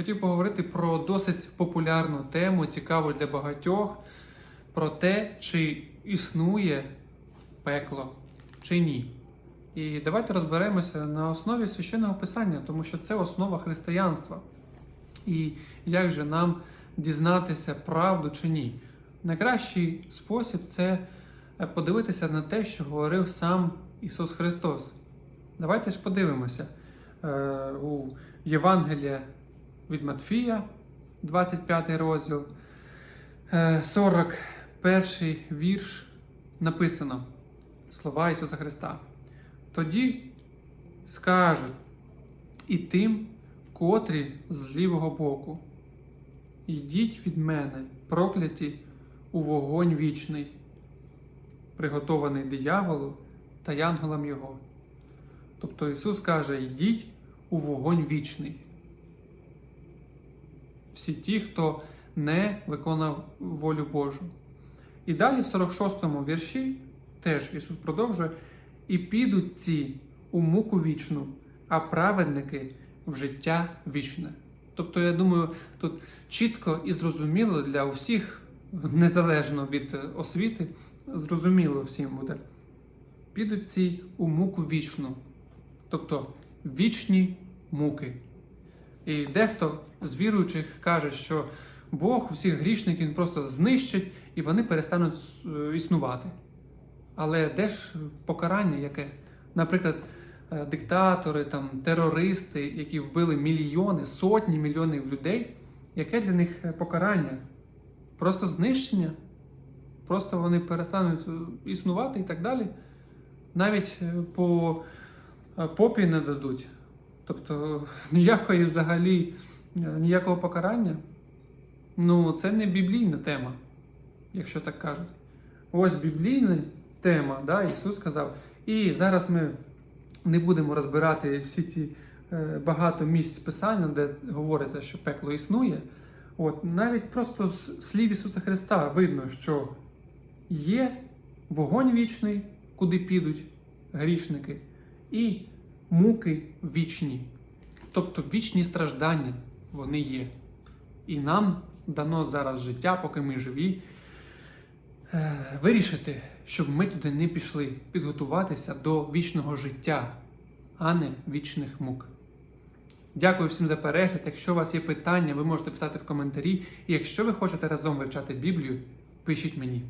хотів поговорити про досить популярну тему, цікаву для багатьох, про те, чи існує пекло чи ні. І давайте розберемося на основі священного писання, тому що це основа християнства. І як же нам дізнатися правду чи ні? Найкращий спосіб це е, подивитися на те, що говорив сам Ісус Христос. Давайте ж подивимося е, у Євангелія від Матфія, 25 розділ, е, 41 вірш написано слова Ісуса Христа. Тоді скажуть і тим, котрі з лівого боку. Йдіть від мене, прокляті у вогонь вічний, приготований дияволу та янголам його. Тобто Ісус каже: йдіть у вогонь вічний. Всі ті, хто не виконав волю Божу. І далі в 46-му вірші теж Ісус продовжує: і підуть ці у муку вічну, а праведники в життя вічне. Тобто, я думаю, тут чітко і зрозуміло для усіх, незалежно від освіти, зрозуміло всім буде. Підуть ці у муку вічну, тобто вічні муки. І дехто з віруючих каже, що Бог усіх грішників він просто знищить і вони перестануть е, існувати. Але де ж покарання яке? Наприклад, е, диктатори, там, терористи, які вбили мільйони, сотні мільйонів людей, яке для них е, покарання? Просто знищення? Просто вони перестануть існувати і так далі. Навіть по попі не дадуть. Тобто ніякої взагалі е, ніякого покарання. Ну, це не біблійна тема, якщо так кажуть. Ось біблійна тема, да, Ісус сказав. І зараз ми не будемо розбирати всі ці е, багато місць писання, де говориться, що пекло існує. От, навіть просто з слів Ісуса Христа видно, що є вогонь вічний, куди підуть грішники, і муки вічні. Тобто вічні страждання вони є. І нам дано зараз життя, поки ми живі, е, вирішити, щоб ми туди не пішли, підготуватися до вічного життя, а не вічних мук. Дякую всім за перегляд. Якщо у вас є питання, ви можете писати в коментарі. І якщо ви хочете разом вивчати Біблію, пишіть мені.